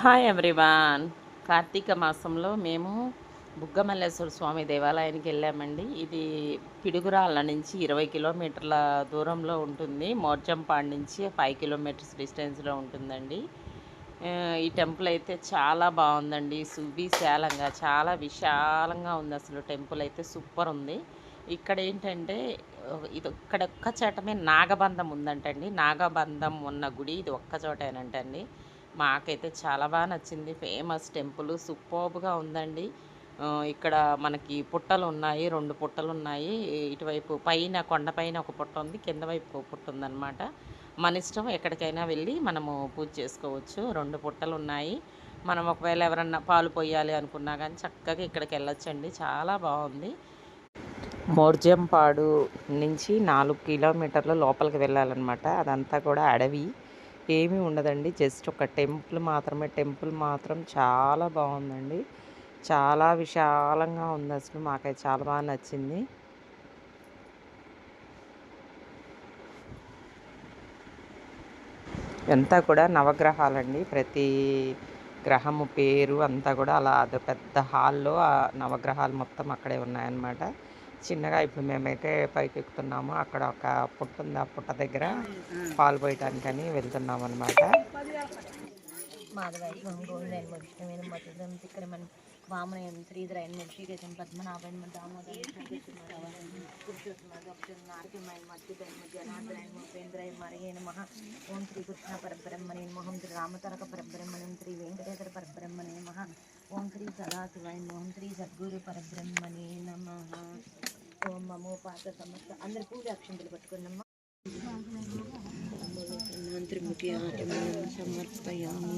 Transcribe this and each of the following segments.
Hi everyone Karthika మాసంలో మేము బుగ్గమల్లేశ్వర స్వామి దేవాలయానికి వెళ్ళామండి. ఇది పిడుగురాళ్ళ నుంచి ఇరవై కిలోమీటర్ల దూరంలో ఉంటుంది. మోర్జంపాడ్ నుంచి ఫైవ్ కిలోమీటర్స్ డిస్టెన్స్లో ఉంటుందండి. ఈ టెంపుల్ అయితే చాలా బాగుందండి. సువిశాలంగా చాలా విశాలంగా ఉంది అసలు టెంపుల్ అయితే. సూపర్ ఉంది. ఇక్కడ ఏంటంటే ఇది ఇక్కడ ఒక్క చోటమే నాగబంధం ఉందంటండి. నాగబంధం ఉన్న గుడి ఇది ఒక్క చోటేనంటండి. మాకైతే చాలా బాగా నచ్చింది. ఫేమస్ టెంపుల్ సూపర్బ్గా ఉందండి. ఇక్కడ మనకి పుట్టలు ఉన్నాయి రెండు పుట్టలు ఉన్నాయి ఇటువైపు పైన కొండపైన ఒక పుట్ట ఉంది కింద వైపు ఒక పుట్ట ఉందన్నమాట. మన ఇష్టం ఎక్కడికైనా వెళ్ళి మనము పూజ చేసుకోవచ్చు. రెండు పుట్టలు ఉన్నాయి మనం ఒకవేళ ఎవరన్నా పాలు పోయాలి అనుకున్నా కానీ చక్కగా ఇక్కడికి వెళ్ళొచ్చండి. చాలా బాగుంది. మోర్జంపాడు నుంచి నాలుగు కిలోమీటర్ల లోపలికి వెళ్ళాలన్నమాట. అదంతా కూడా అడవి. ఏమీ ఉండదండి. జస్ట్ ఒక టెంపుల్ మాత్రమే. టెంపుల్ మాత్రం చాలా బాగుందండి. చాలా విశాలంగా ఉంది అసలు. మాకైతే చాలా బాగా నచ్చింది. అంతా కూడా నవగ్రహాలండి. ప్రతి గ్రహము పేరు అంతా కూడా అలా అది పెద్ద హాల్లో ఆ నవగ్రహాలు మొత్తం అక్కడే ఉన్నాయన్నమాట. చిన్నగా ఇప్పుడు మేమైతే పైకి ఎక్కుతున్నాము అక్కడ ఒక పుట్ట ఉంది ఆ పుట్ట దగ్గర పాలు పోయటానికని వెళ్తున్నాం అనమాట మాధవైవం గోవిందైన విష్ణువేన మధురం తిక్కరమన్ వామనయం శ్రీధరయన్ శ్రీకేశం పద్మనాభన్ దామోదరన్ పురుషోత్తమార్గం మధ్యుదైన జనార్దనైన ఉపేంద్రయ మరయే నమ ఓం శ్రీ కృష్ణ పరబ్రహ్మణే నమ ఓం శ్రీ రామతరక పరబ్రహ్మణ్యం శ్రీ వెంకటేశ్వర పరబ్రహ్మణే నమ ఓం శ్రీ సదాశివాయ నమ ఓం శ్రీ సద్గురు పరబ్రహ్మణే నమ ఓం మమో పాత సమస్త అందరి పూజ అక్షంతలు పట్టుకున్నమ్మ త్రిముఖి ఆచమనం సమర్పయామి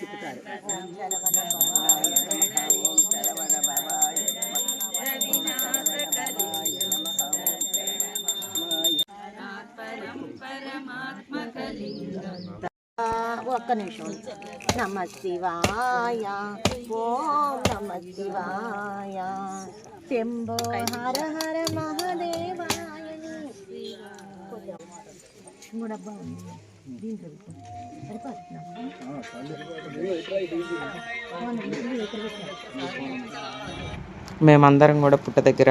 తిప్పుతారు ఒక్క నిమిషం. నమ శివాయ. ఓం నమ శివాయ. శంభో హర హర మహాదేవా. మూడబ్బా దీంట్లో పెట్టు. సరిపోతుందా? మేమందరం కూడా పుట్ట దగ్గర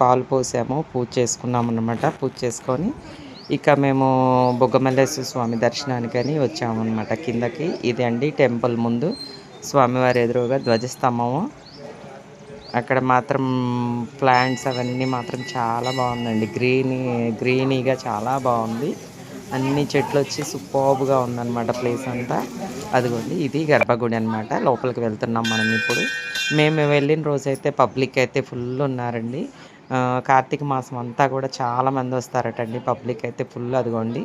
పాలు పోసాము పూజ చేసుకున్నాం అనమాట పూజ చేసుకొని ఇక మేము బొగ్గమల్లేశ్వర స్వామి దర్శనానికని వచ్చామన్నమాట కిందకి ఇది అండి టెంపుల్ ముందు. స్వామివారి ఎదురుగా ధ్వజస్తంభము. అక్కడ మాత్రం ప్లాంట్స్ అవన్నీ మాత్రం చాలా బాగుందండి. గ్రీనీ గ్రీనీగా చాలా బాగుంది. అన్ని చెట్లు వచ్చి సూపర్బ్గా ఉందన్నమాట ప్లేస్ అంతా. అదిగోండి ఇది గర్భగుడి అనమాట లోపలికి వెళ్తున్నాం మనం ఇప్పుడు. మేము వెళ్ళిన రోజైతే పబ్లిక్ అయితే ఫుల్ ఉన్నారండి. కార్తీక మాసం అంతా కూడా చాలా మంది వస్తారటండి పబ్లిక్ అయితే ఫుల్ అదిగోండి.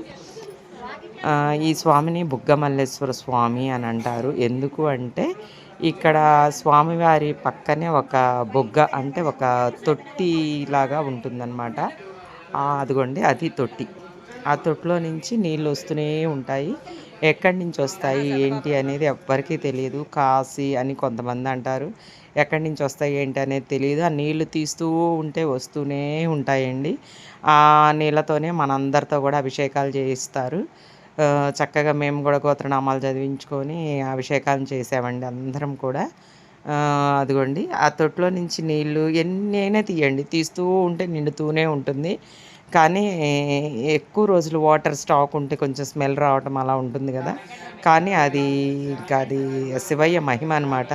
ఈ స్వామిని బుగ్గమల్లేశ్వర స్వామి అని అంటారు. ఎందుకు అంటే ఇక్కడ స్వామివారి పక్కనే ఒక బొగ్గ అంటే ఒక తొట్టి లాగా ఉంటుందన్నమాట అదిగోండి అది తొట్టి. ఆ తొట్లో నుంచి నీళ్ళు వస్తూనే ఉంటాయి. ఎక్కడి నుంచి వస్తాయి ఏంటి అనేది ఎవ్వరికీ తెలియదు. కాసి అని కొంతమంది అంటారు. ఎక్కడి నుంచి వస్తాయి ఏంటి అనేది తెలియదు. ఆ నీళ్ళు తీస్తూ ఉంటే వస్తూనే ఉంటాయండి. ఆ నీళ్ళతోనే మనందరితో కూడా అభిషేకాలు చేయిస్తారు. చక్కగా మేము కూడా గోత్రనామాలు చదివించుకొని అభిషేకాలు చేసామండి అందరం కూడా. అదిగోండి. ఆ తొట్టులో నుంచి నీళ్ళు ఎన్ని అయినా తీయండి. తీస్తూ ఉంటే నిండుతూనే ఉంటుంది. కానీ ఎక్కువ రోజులు వాటర్ స్టాక్ ఉంటే కొంచెం స్మెల్ రావటం అలా ఉంటుంది కదా. కానీ అది ఇంకా అది శివయ్య మహిమ అనమాట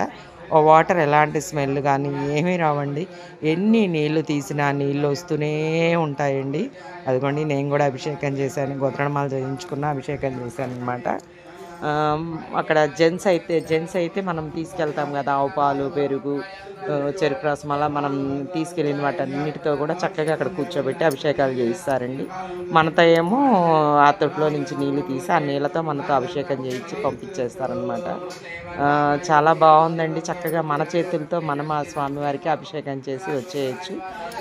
ఓ వాటర్ ఎలాంటి స్మెల్ కానీ ఏమీ రావండి. ఎన్ని నీళ్ళు తీసినా నీళ్ళు వస్తూనే ఉంటాయండి. అదిగోండి నేను కూడా అభిషేకం చేశాను. గోత్రణమాలు చేయించుకున్న అభిషేకం చేశాను అనమాట అక్కడ జెంట్స్ అయితే జెంట్స్ అయితే మనం తీసుకెళ్తాం కదా. ఆవు పాలు పెరుగు చెరుకు రసం అలా మనం తీసుకెళ్ళిన వాటన్నిటితో కూడా చక్కగా అక్కడ కూర్చోబెట్టి అభిషేకాలు చేయిస్తారండి. మనతో ఏమో ఆ తొట్టులో నుంచి నీళ్ళు తీసి ఆ నీళ్ళతో మనతో అభిషేకం చేయించి పంపించేస్తారనమాట చాలా బాగుందండి. చక్కగా మన చేతులతో మనం ఆ స్వామివారికి అభిషేకం చేసి వచ్చేయచ్చు.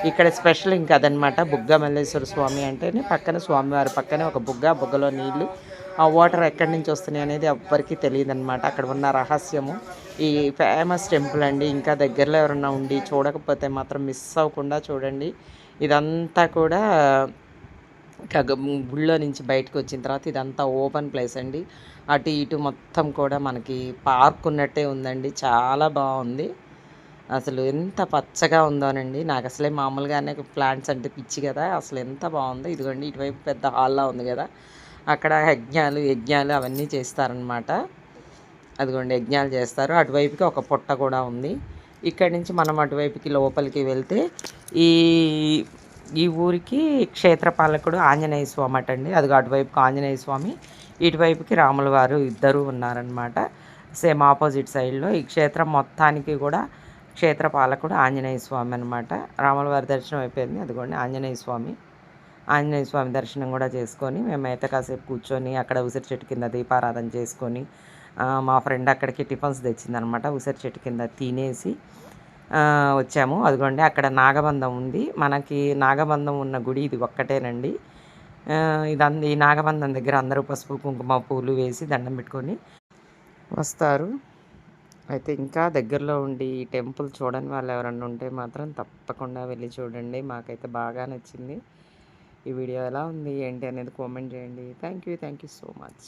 ఇక్కడ స్పెషల్ ఇంకా అదనమాట బుగ్గ మల్లేశ్వర స్వామి అంటేనే పక్కన స్వామివారి పక్కనే ఒక బుగ్గ బుగ్గలో నీళ్ళు ఆ వాటర్ ఎక్కడి నుంచి వస్తున్నాయి అనేది ఎవ్వరికీ తెలియదు అనమాట అక్కడ ఉన్న రహస్యము. ఈ ఫేమస్ టెంపుల్ అండి. ఇంకా దగ్గరలో ఎవరన్నా ఉండి చూడకపోతే మాత్రం మిస్ అవ్వకుండా చూడండి. ఇదంతా కూడా గుళ్ళో నుంచి బయటకు వచ్చిన తర్వాత ఇదంతా ఓపెన్ ప్లేస్ అండి. అటు ఇటు మొత్తం కూడా మనకి పార్క్ ఉన్నట్టే ఉందండి. చాలా బాగుంది. అసలు ఎంత పచ్చగా ఉందోనండి. నాకు అసలే మామూలుగానే ప్లాంట్స్ అంటే పిచ్చి కదా. అసలు ఎంత బాగుందో. ఇదిగోండి ఇటువైపు పెద్ద హాల్లా ఉంది కదా. అక్కడ యజ్ఞాలు యజ్ఞాలు అవన్నీ చేస్తారనమాట అదిగోండి యజ్ఞాలు చేస్తారు. అటువైపుకి ఒక పుట్ట కూడా ఉంది. ఇక్కడి నుంచి మనం అటువైపుకి లోపలికి వెళ్తే ఈ ఈ ఊరికి క్షేత్రపాలకుడు ఆంజనేయ స్వామి అటండి. అది అటువైపుకి ఆంజనేయ స్వామి ఇటువైపుకి రాముల వారు ఇద్దరు ఉన్నారనమాట సేమ్ ఆపోజిట్ సైడ్లో ఈ క్షేత్రం మొత్తానికి కూడా క్షేత్రపాలకుడు ఆంజనేయ స్వామి అనమాట రాముల వారి దర్శనం అయిపోయింది. అదిగోండి ఆంజనేయ స్వామి. ఆంజనేయ స్వామి దర్శనం కూడా చేసుకొని మేమైతే కాసేపు కూర్చొని అక్కడ ఉసిరి చెట్టు కింద దీపారాధన చేసుకొని మా ఫ్రెండ్ అక్కడికి టిఫిన్స్ తెచ్చిందనమాట. ఉసిరి చెట్టు కింద తినేసి వచ్చాము. అదిగోండి అక్కడ నాగబంధం ఉంది. మనకి నాగబంధం ఉన్న గుడి ఇది ఒక్కటేనండి. ఇదంది ఈ నాగబంధం దగ్గర అందరూ పసుపు కుంకుమ పూలు వేసి దండం పెట్టుకొని వస్తారు. అయితే ఇంకా దగ్గరలో ఉండి ఈ టెంపుల్ చూడని వాళ్ళు ఎవరన్నా ఉంటే మాత్రం తప్పకుండా వెళ్ళి చూడండి. మాకైతే బాగా నచ్చింది. ఈ వీడియో ఎలా ఉంది ఏంటి అనేది కామెంట్ చేయండి. Thank you thank you so much